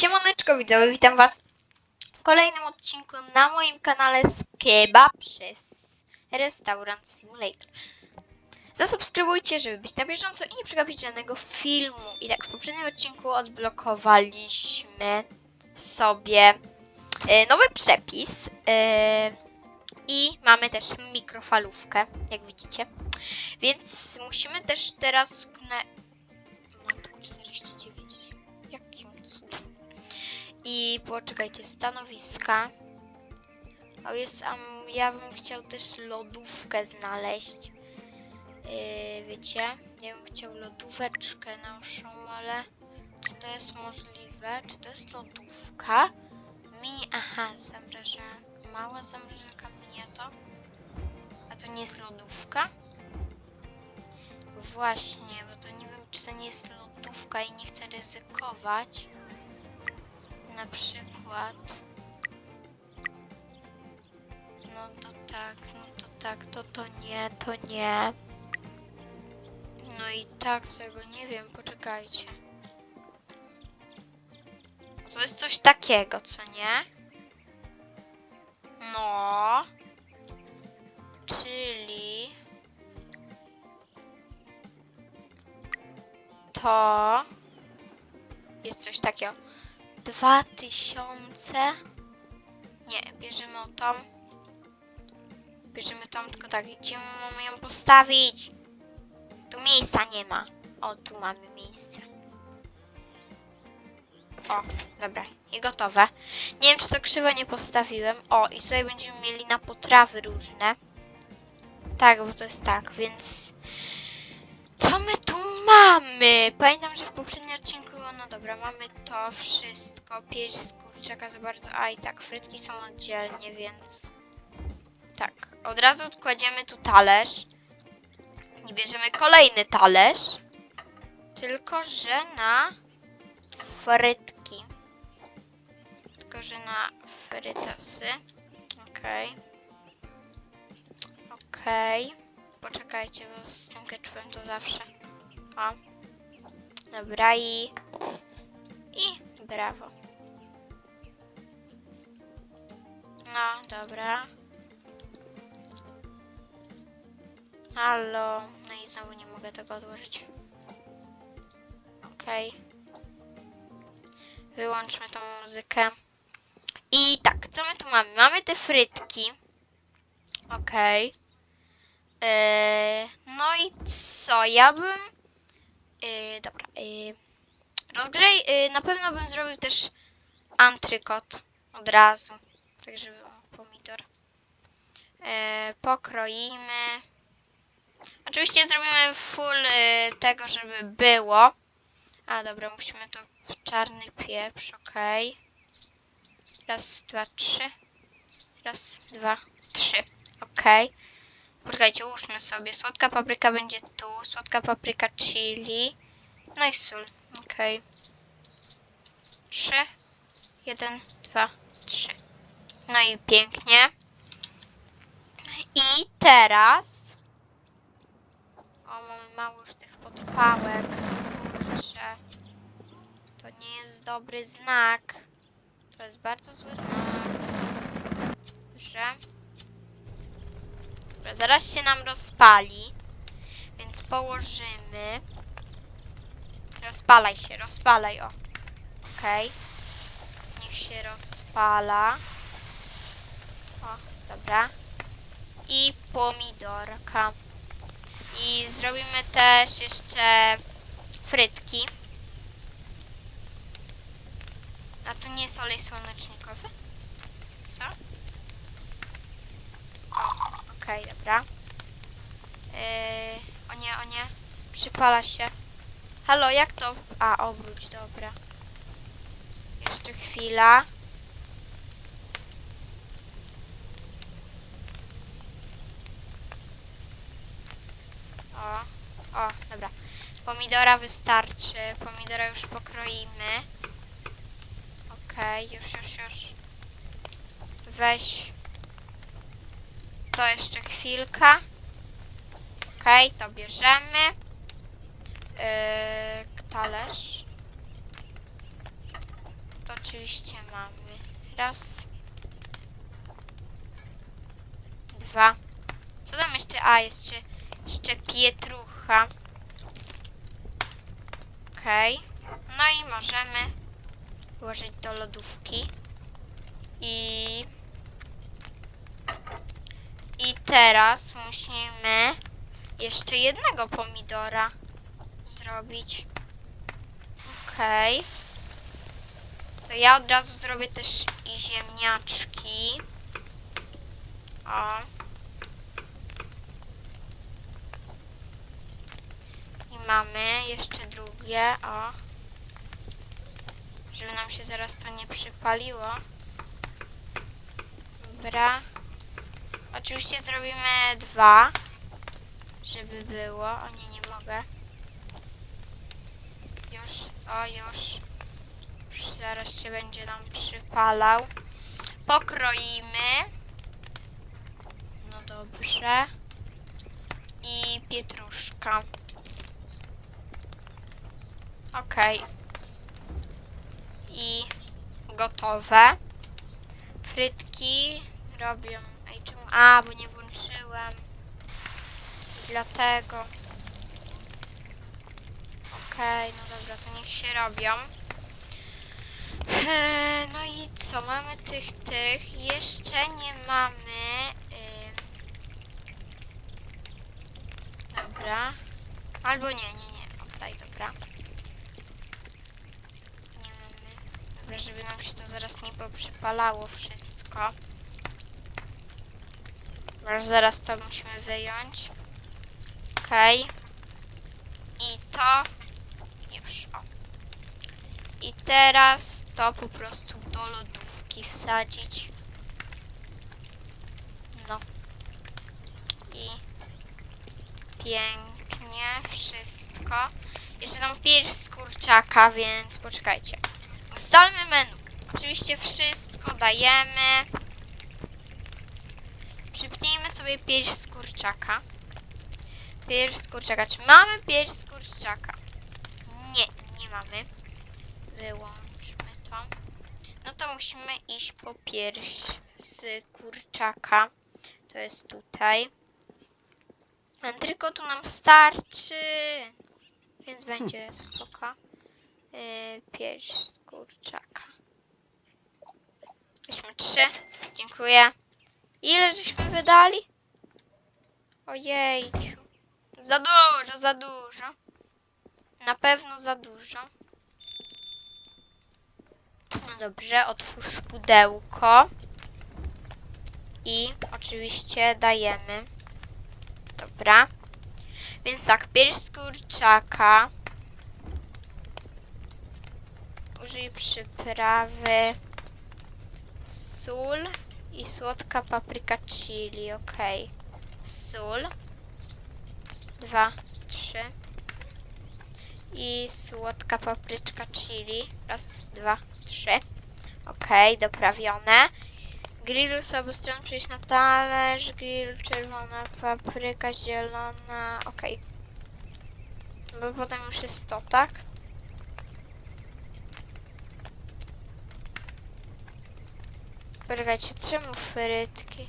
Siemaneczko widzowie, witam was w kolejnym odcinku na moim kanale z przez Restaurant Simulator. Zasubskrybujcie, żeby być na bieżąco i nie przegapić żadnego filmu. I tak, w poprzednim odcinku odblokowaliśmy sobie e, nowy przepis e, i mamy też mikrofalówkę, jak widzicie. Więc musimy też teraz... Na... Matko 49. I poczekajcie, stanowiska. O jest, a m- ja bym chciał też lodówkę znaleźć. Yy, wiecie? Ja bym chciał lodóweczkę naszą, ale czy to jest możliwe? Czy to jest lodówka? Mini, aha, zamraża, mała zamrażarka mini, to? A to nie jest lodówka? Właśnie, bo to nie wiem, czy to nie jest lodówka i nie chcę ryzykować. Na przykład. No to tak, no to tak, to to nie, to nie. No i tak, tego nie wiem, poczekajcie. To jest coś takiego, co nie? No. Czyli... To... Jest coś takiego. 2000. Nie, bierzemy o tą. Bierzemy tą, tylko tak, gdzie mamy ją postawić? Tu miejsca nie ma. O, tu mamy miejsce. O, dobra, i gotowe. Nie wiem, czy to krzywo nie postawiłem. O, i tutaj będziemy mieli na potrawy różne. Tak, bo to jest tak, więc... Co my tu mamy? Pamiętam, że w poprzednim odcinku, dobra, mamy to wszystko. Pierś z kurczaka za bardzo, a i tak, frytki są oddzielnie, więc... Tak, od razu kładziemy tu talerz. I bierzemy kolejny talerz. Tylko, że na frytki. Tylko, że na frytasy. Okej. Okej. Poczekajcie, bo z tym ketchupem to zawsze. O. Dobra i... I brawo. No, dobra. Halo. No i znowu nie mogę tego odłożyć. Okej. Wyłączmy tą muzykę. I tak, co my tu mamy? Mamy te frytki. Okej. Eee, no i co? Ja bym. Eee, dobra. Eee, rozgrzej. Eee, na pewno bym zrobił też antrykot od razu. Tak, żeby o, pomidor. Eee, pokroimy. Oczywiście zrobimy full e, tego, żeby było. A dobra, musimy to w czarny pieprz, okej. Raz, dwa, trzy. Raz, dwa, trzy. Okej. Poczekajcie, ułóżmy sobie. Słodka papryka będzie tu. Słodka papryka chili. No i sól. Okej. Trzy. Jeden, dwa, trzy. No i pięknie. I teraz... O, mamy mało już tych podpałek. Kurczę. To nie jest dobry znak. To jest bardzo zły znak. Że... Dobra, zaraz się nam rozpali. Więc położymy. Rozpalaj się, rozpalaj, o. Okej. Niech się rozpala. O, dobra. I pomidorka. I zrobimy też jeszcze frytki. A to nie jest olej słonecznikowy? Co? Okej, dobra. Yy, o nie, o nie. Przypala się. Halo, jak to? A, obróć, dobra. Jeszcze chwila. O, o, dobra. Pomidora wystarczy. Pomidora już pokroimy. Okej, już, już, już. Weź. To jeszcze chwilka. Okej, to bierzemy. Yy, talerz. to oczywiście mamy. Raz. Dwa. Co tam jeszcze? A, jeszcze, jeszcze pietrucha. Okej. No i możemy włożyć do lodówki. I... I teraz musimy jeszcze jednego pomidora zrobić. Okej. To ja od razu zrobię też ziemniaczki. O. I mamy jeszcze drugie, o. Żeby nam się zaraz to nie przypaliło. Dobra. Oczywiście zrobimy dwa, żeby było. O nie, nie mogę. O już. Już zaraz się będzie nam przypalał. Pokroimy. No dobrze. I pietruszka. Okej. I gotowe. Frytki robią. Ej, czemu? A, bo nie włączyłem. Dlatego. Okej, no dobra, to niech się robią. Eee, No i co, mamy tych, tych. Jeszcze nie mamy. ym, Dobra. Albo nie, nie, nie. Oddaj, dobra. Nie mamy. Dobra, żeby nam się to zaraz nie poprzypalało wszystko. Dobra, zaraz to musimy wyjąć. Okej. I to o. I teraz to po prostu do lodówki wsadzić. No. I pięknie wszystko. Jeszcze tam pierś z kurczaka, więc poczekajcie. Ustalmy menu. Oczywiście wszystko dajemy. Przypnijmy sobie pierś z kurczaka. Pierś z kurczaka. Czy mamy pierś z kurczaka? Nie, mamy. Wyłączmy to. No to musimy iść po pierś z kurczaka. To jest tutaj. Antrykotu nam starczy. Więc będzie spoko. Yy, pierś z kurczaka. Weźmy trzy. Dziękuję. Ile żeśmy wydali? Ojejciu. Za dużo, za dużo. Na pewno za dużo. No dobrze, otwórz pudełko. I oczywiście dajemy. Dobra. Więc tak, pierś kurczaka. Użyj przyprawy. Sól i słodka papryka chili, ok. Sól. Dwa, trzy. I słodka papryczka chili. Raz, dwa, trzy. Ok, doprawione. Grillu z obu stron przejść na talerz. Grill, czerwona papryka, zielona. Ok. Bo potem już jest to, tak? Poczekajcie, czemu frytki?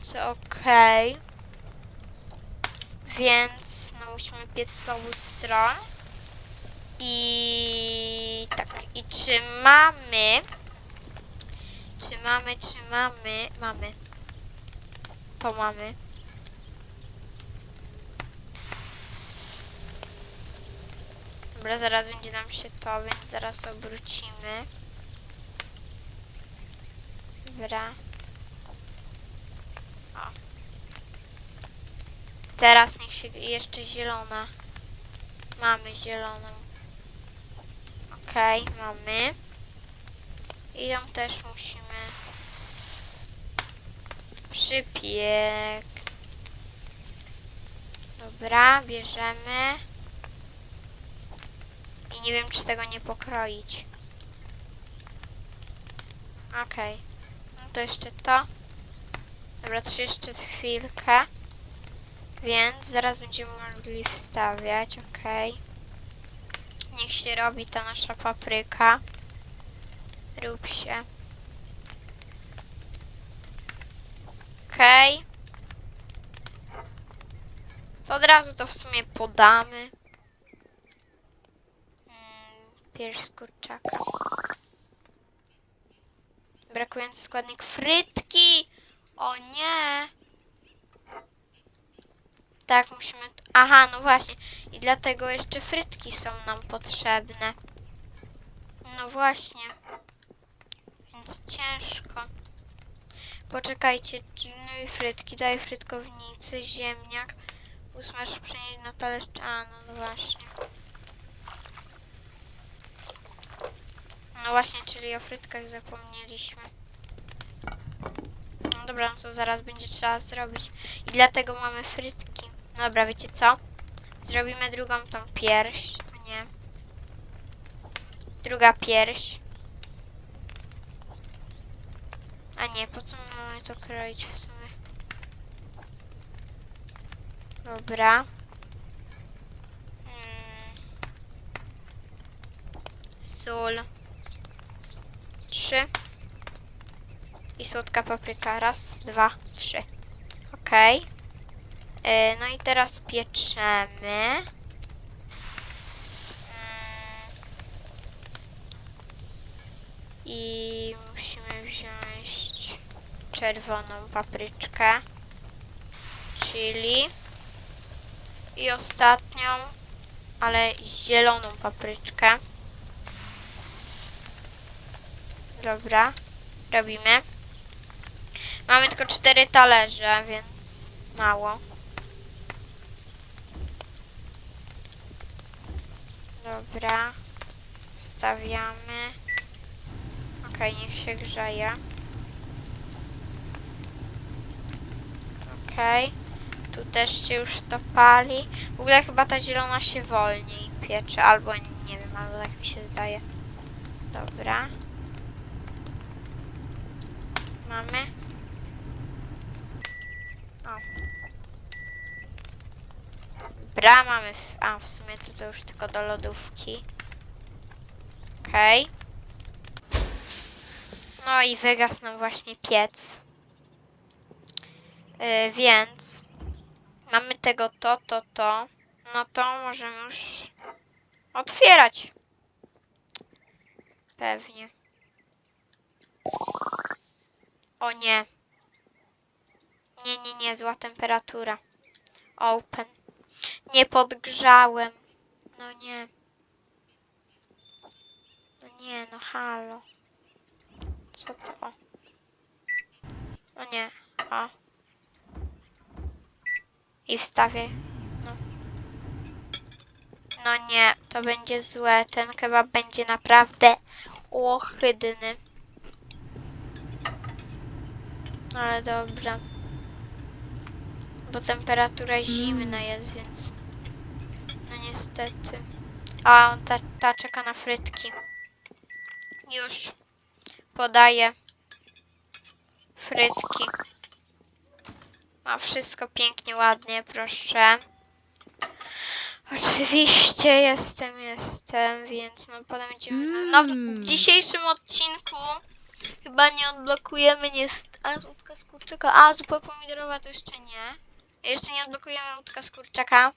Co okej. Więc no musimy piec z obu stron. I tak, i czy mamy? Czy mamy, czy mamy? Mamy. To mamy. Dobra, zaraz będzie nam się to, więc zaraz obrócimy. Dobra. Teraz niech się jeszcze zielona. Mamy zieloną. Okej, mamy. I ją też musimy przypiek. Dobra, bierzemy. I nie wiem, czy tego nie pokroić. Okej. No to jeszcze to. Dobra, to jeszcze chwilkę. Więc zaraz będziemy mogli wstawiać, okej. Niech się robi ta nasza papryka. Rób się. Okej. To od razu to w sumie podamy. Mm, Pierś z kurczaka. Brakujący składnik frytki. O nie. Tak, musimy. Aha, no właśnie. I dlatego jeszcze frytki są nam potrzebne. No właśnie. Więc ciężko. Poczekajcie, no i frytki, daj frytkownicy, ziemniak. Usmaż przenieść na talerz. A, no, no właśnie. No właśnie, czyli o frytkach zapomnieliśmy. No dobra, no to zaraz będzie trzeba zrobić. I dlatego mamy frytki. Dobra, wiecie co? Zrobimy drugą tą pierś. Nie. Druga pierś. A nie, po co my mamy to kroić w sumie? Dobra. Mm. Sól. Trzy. I słodka papryka. Raz, dwa, trzy. Okej. E, No i teraz pieczemy. Mm. I musimy wziąć czerwoną papryczkę, chili i ostatnią, ale zieloną papryczkę. Dobra, robimy. Mamy tylko cztery talerze, więc mało. Dobra. Wstawiamy. Okej, niech się grzeje. Okej. Tu też się już to pali. W ogóle chyba ta zielona się wolniej piecze, albo nie wiem, albo tak mi się zdaje. Dobra. Mamy. O. Dobra, mamy. w- A, w sumie to, to już tylko do lodówki. Okej. No i wygasł nam właśnie piec. Yy, więc mamy tego to, to, to. No to możemy już otwierać. Pewnie. O nie. Nie, nie, nie, zła temperatura. Open. Nie podgrzałem. No nie. No nie, no halo. Co to? No nie. O. I wstawię. No. No nie, to będzie złe. Ten kebab będzie naprawdę ohydny. Ale dobra. Bo temperatura zimna jest, więc... No niestety. A, on ta, ta czeka na frytki. Już. Podaję. Frytki. Ma wszystko pięknie, ładnie, proszę. Oczywiście jestem, jestem, więc no potem będziemy... No w Mm. dzisiejszym odcinku chyba nie odblokujemy niestety... A, łódka z kurczaka. A, zupa pomidorowa to jeszcze nie. Jeszcze nie odblokujemy łódka z kurczaka.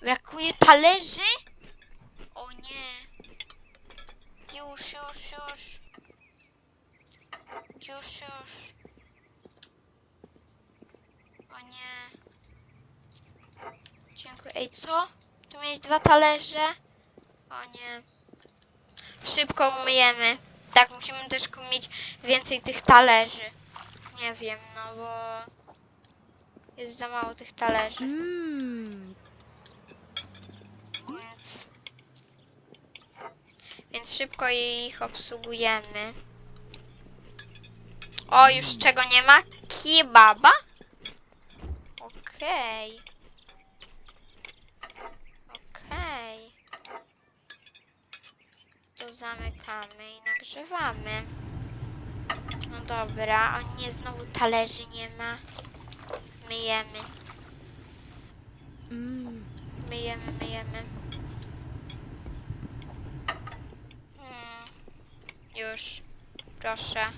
Brakuje talerzy? O nie. Już, już, już. Już, już. O nie. Dziękuję. Ej, co? Tu mieć dwa talerze? O nie. Szybko umyjemy. Tak, musimy też mieć więcej tych talerzy. Nie wiem, no bo jest za mało tych talerzy, Mmm. więc więc szybko ich obsługujemy. O, już czego nie ma? Kebaba? Okej. Okej. To zamykamy i nagrzewamy. No dobra, o nie, znowu talerzy nie ma. Myjemy, Mmm. myjemy, myjemy. już. Proszę.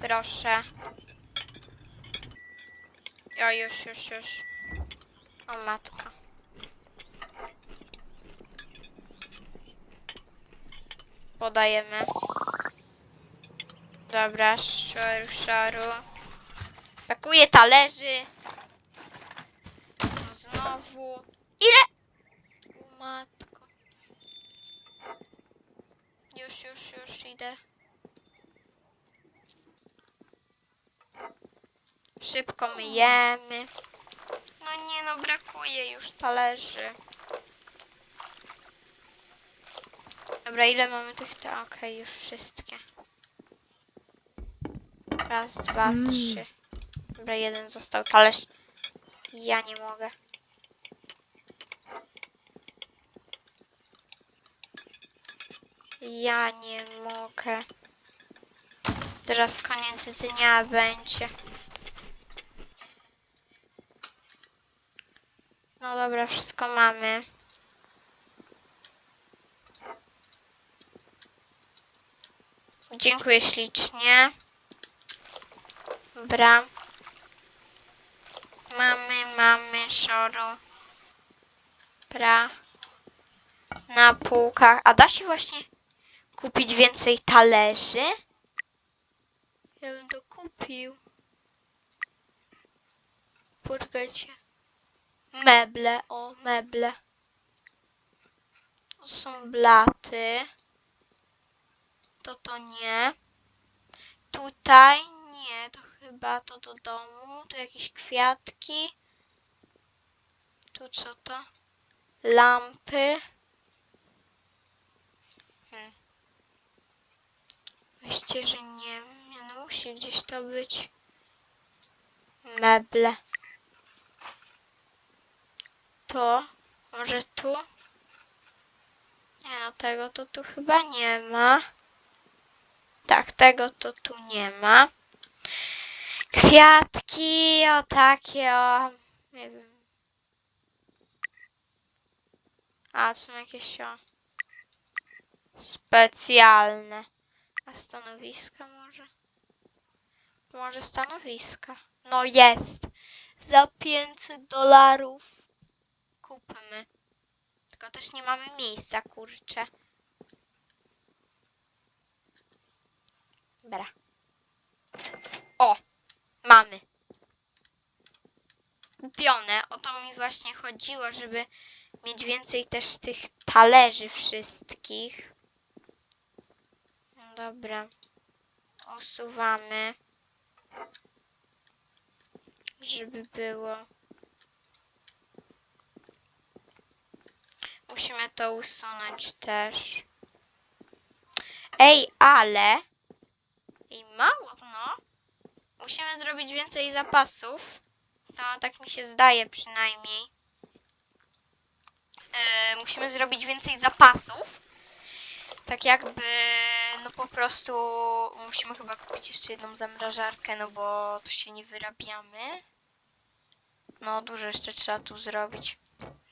Proszę. O, już, już, już. O, matka. Podajemy. Dobra, szoru, szoru. Brakuje talerzy. No znowu. Ile? O, matko. Już, już, już idę. Szybko myjemy. No nie no, brakuje już talerzy. Dobra, ile mamy tych? ta- Okej, już wszystkie. Raz, dwa, Mm. trzy. Dobra, jeden został talerz. Ja nie mogę. Ja nie mogę. Teraz koniec dnia będzie. No dobra, wszystko mamy. Dziękuję ślicznie. Dobra. Mamy, mamy szoru. Dobra. Na półkach. A da się właśnie kupić więcej talerzy? Ja bym to kupił. Poczekajcie. Meble, o meble. To są blaty. To to nie. Tutaj nie, to chyba to do domu. Tu jakieś kwiatki. Tu co to? Lampy. Hmm. Myślcie, że nie. Nie no, musi gdzieś to być. Meble. To. Może tu? Nie no, tego to tu chyba nie ma. Tak, tego to tu nie ma. Kwiatki, o takie, o. Nie wiem. A, są jakieś o. Specjalne. A stanowiska może? Może stanowiska. No jest. Za 500 dolarów. Kupmy. Tylko też nie mamy miejsca, kurczę. Dobra. O! Mamy. Kupione. O to mi właśnie chodziło, żeby mieć więcej też tych talerzy wszystkich. No dobra. Usuwamy. Żeby było. Musimy to usunąć też. Ej, ale. I mało. Musimy zrobić więcej zapasów. To tak mi się zdaje przynajmniej. E, musimy zrobić więcej zapasów. Tak jakby, no po prostu musimy chyba kupić jeszcze jedną zamrażarkę, no bo to się nie wyrabiamy. No dużo jeszcze trzeba tu zrobić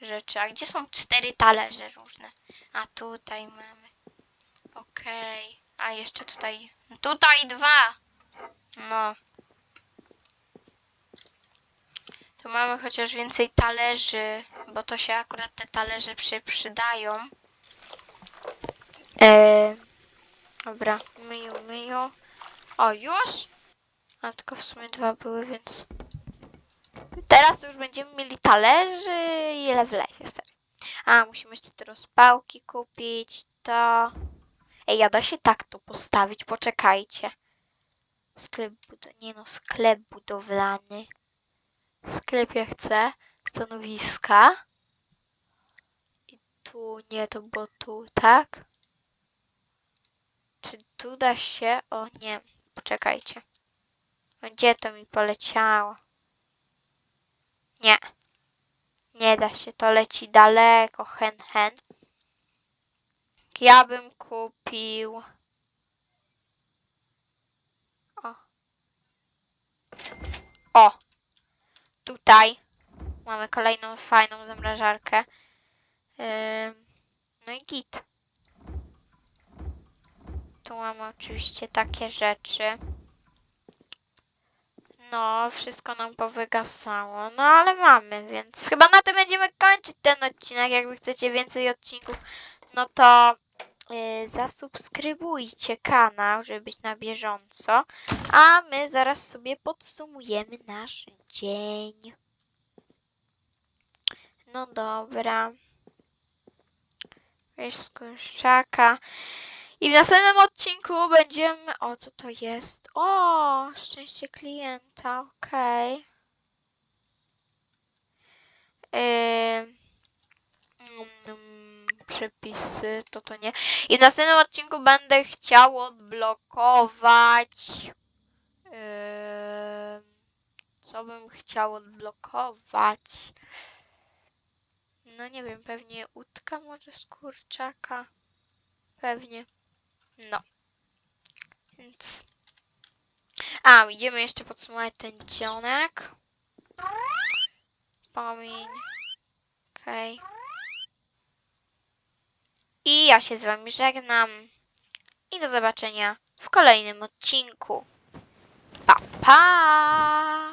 rzeczy. A gdzie są cztery talerze różne? A tutaj mamy. Okej. A jeszcze tutaj. Tutaj dwa. No. Tu mamy chociaż więcej talerzy, bo to się akurat te talerze przy, przydają. Eee, dobra, myju, myju. O, już? A tylko w sumie dwa były, więc... Teraz już będziemy mieli talerzy. Ile wlezie, stary? A, musimy jeszcze te rozpałki kupić, to... Ej, ja da się tak tu postawić, poczekajcie. Sklep bud... Nie no, sklep budowlany. Sklep jak chcę. Stanowiska. I tu, nie, to było tu, tak? Czy tu da się? O nie, poczekajcie. Gdzie to mi poleciało? Nie. Nie da się, to leci daleko, hen hen. Ja bym kupił. O. O. Tutaj mamy kolejną fajną zamrażarkę. No i git. tu mamy oczywiście takie rzeczy. No, wszystko nam powygasało. No, ale mamy, więc chyba na tym będziemy kończyć ten odcinek. Jakby chcecie więcej odcinków, no to zasubskrybujcie kanał, żeby być na bieżąco. A my zaraz sobie podsumujemy nasz dzień. No dobra. Z kurczaka. I w następnym odcinku będziemy. O, co to jest? O, szczęście klienta, okej. Ym, mm, przepisy, to to nie. I w następnym odcinku będę chciał odblokować. Ym, co bym chciał odblokować? No nie wiem, pewnie łódka może z kurczaka. Pewnie. No. Więc. A, idziemy jeszcze podsumować ten dzionek. Pomiń. Okej. I ja się z wami żegnam. I do zobaczenia w kolejnym odcinku. Pa, pa!